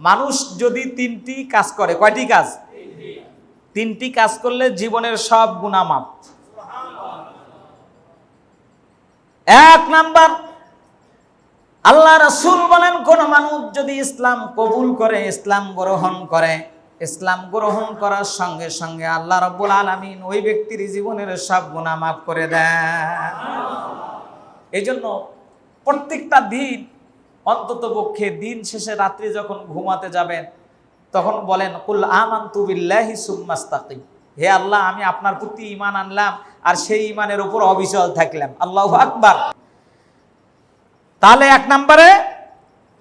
মানুষ যদি তিনটি কাজ করে, কয়টি কাজ? তিনটি কাজ করলে জীবনের সব গুণা মাপ এক নাম্বার, আল্লাহ রাসুল বলেন, কোন মানুষ যদি ইসলাম কবুল করে, ইসলাম গ্রহণ করে, ইসলাম গ্রহণ করার সঙ্গে সঙ্গে আল্লাহ রব্বুল আলামিন ওই ব্যক্তির জীবনের সব মাফ করে দেন। এই জন্য প্রত্যেকটা দিন অন্তত পক্ষে দিন শেষে রাত্রি যখন ঘুমাতে যাবেন, তখন বলেন, কুল আমানতু বিল্লাহি সুম্মাস্তাকিম হে আল্লাহ, আমি আপনার প্রতি ঈমান আনলাম আর সেই ঈমানের উপর অবিচল থাকলাম। আল্লাহ আকবার। তাহলে এক নম্বরে,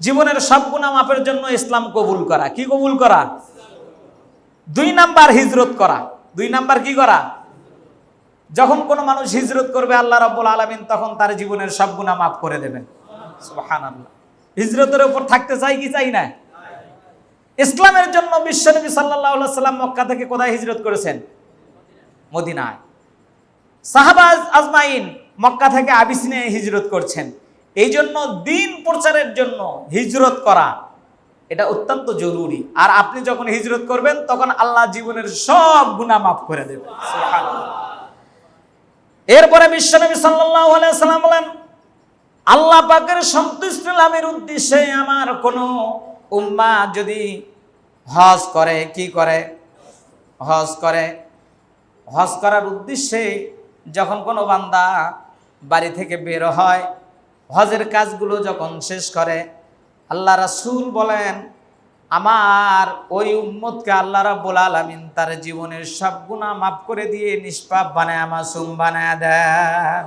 জীবনের সব গুণা মাপের জন্য ইসলাম কবুল করা। কি কবুল করা? দুই নাম্বার হিজরত করা। দুই নাম্বার কি করা? যখন কোনো মানুষ হিজরত করবে আল্লাহ রাব্বুল আলামিন, তখন তার জীবনের সব গুণা মাফ করে দেবেন। সুবহানাল্লাহ। হিজরতের উপর থাকতে চাই কি চাই না? ইসলামের জন্য বিশ্বনবী আলাইহি সাল্লাম মক্কা থেকে কোথায় হিজরত করেছেন? মদিনায়। সাহাবা আজমাইন মক্কা থেকে আবিসিনে হিজরত করছেন। এই জন্য দিন প্রচারের জন্য হিজরত করা, এটা অত্যন্ত জরুরি। আর আপনি যখন হিজরত করবেন, তখন আল্লাহ জীবনের সব গুনাহ মাফ করে দেবেন। এরপরে বিশ্বনবী আলাইহি সাল্লাম বলেন আল্লাহ পাকের সন্তুষ্ট লাভের উদ্দেশ্যে আমার কোনো উম্মা যদি হজ করে, কি করে? হজ করে। হজ করার উদ্দেশ্যে যখন কোনো বান্দা বাড়ি থেকে বের হয়, হজের কাজগুলো যখন শেষ করে, আল্লাহ রাসূল বলেন, আমার ওই উম্মতকে আল্লাহ রাব্বুল আলামিন তার জীবনের সব গুনাহ মাফ করে দিয়ে নিষ্পাপ বানায়, মাসুম বানায় দেন।